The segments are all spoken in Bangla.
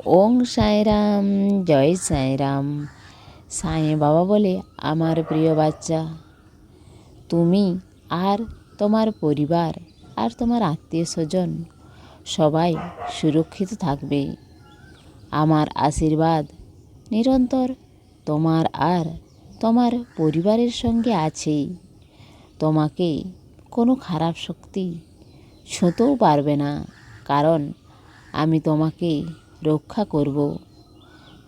ওং সাঁয়রাম জয় সাঁয়রাম সাঁই বাবা বলে, আমার প্রিয় বাচ্চা, তুমি আর তোমার পরিবার আর তোমার আত্মীয় স্বজন সবাই সুরক্ষিত থাকবে। আমার আশীর্বাদ নিরন্তর তোমার আর তোমার পরিবারের সঙ্গে আছে। তোমাকে কোনো খারাপ শক্তি ছুঁতেও পারবে না, কারণ আমি তোমাকে রক্ষা করব।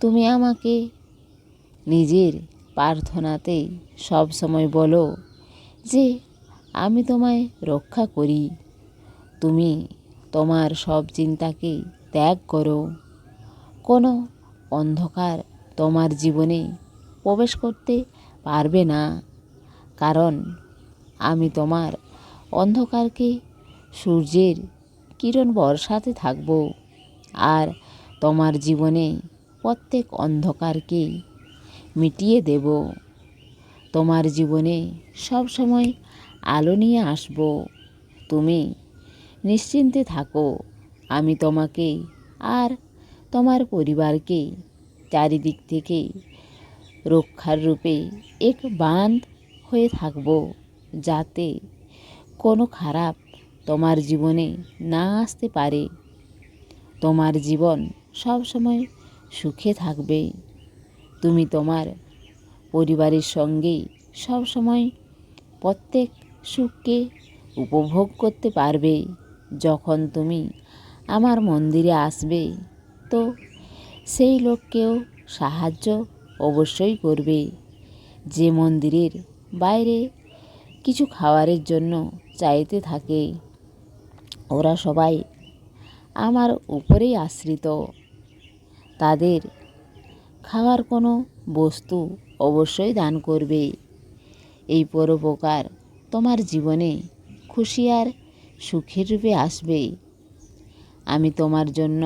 তুমি আমাকে নিজের প্রার্থনাতে সব সময় বলো যে, আমি তোমায় রক্ষা করি। তুমি তোমার সব চিন্তাকে ত্যাগ করো। কোনো অন্ধকার তোমার জীবনে প্রবেশ করতে পারবে না। কারণ আমি তোমার অন্ধকারকে সূর্যের কিরণ বর্ষাতে থাকব। আর তোমার জীবনে প্রত্যেক অন্ধকারকে মিটিয়ে দেব। তোমার জীবনে সব সময় আলো নিয়ে আসব। তুমি নিশ্চিন্তে থাকো, আমি তোমাকে আর তোমার পরিবারকে চারিদিক থেকে রক্ষার রূপে এক বাঁধ হয়ে থাকব, যাতে কোনো খারাপ তোমার জীবনে না আসতে পারে। তোমার জীবন সব সময় সুখে থাকবে তুমি তোমার পরিবারের সঙ্গে সব সময় প্রত্যেক সুখকে উপভোগ করতে পারবে। যখন তুমি আমার মন্দিরে আসবে, তো সেই লোককেও সাহায্য অবশ্যই করবে। যে মন্দিরের বাইরে কিছু খাবারের জন্য চাইতে থাকে, ওরা সবাই আমার উপরেই আশ্রিত। তাদের খাওয়ার কোনো বস্তু অবশ্যই দান করবে। এই পরোপকার তোমার জীবনে খুশি আর সুখের রূপে আসবে। আমি তোমার জন্য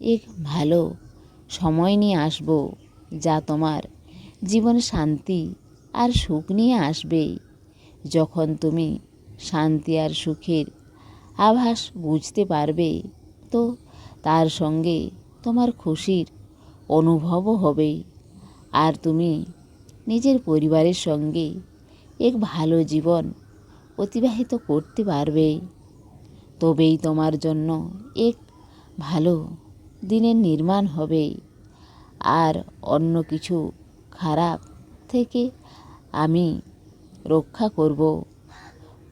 এক ভালো সময় নিয়ে আসব, যা তোমার জীবন শান্তি আর সুখ নিয়ে আসবে। যখন তুমি শান্তি আর সুখের আভাস বুঝতে পারবে, তো তার সঙ্গে তোমার খুশির অনুভবও হবে আর তুমি নিজের পরিবারের সঙ্গে এক ভালো জীবন অতিবাহিত করতে পারবে। তবেই তোমার জন্য এক ভালো দিনের নির্মাণ হবে। আর অন্য কিছু খারাপ থেকে আমি রক্ষা করব।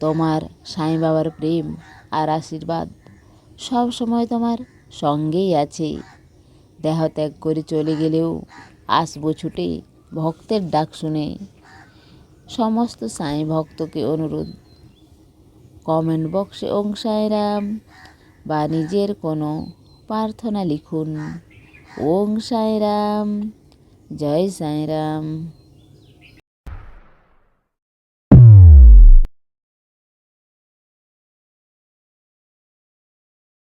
তোমার সাঁই বাবার প্রেম আর আশীর্বাদ সব সময় তোমার সঙ্গেই আছে। দেহ ত্যাগ করে চলে গেলেও আসব ছুটে ভক্তের ডাক শুনে। সমস্ত সাঁই ভক্তকে অনুরোধ, কমেন্ট বক্সে ওং সাঁয়রাম বা নিজের কোনো প্রার্থনা লিখুন। ওং সাঁয়রাম জয় সাঁয়রাম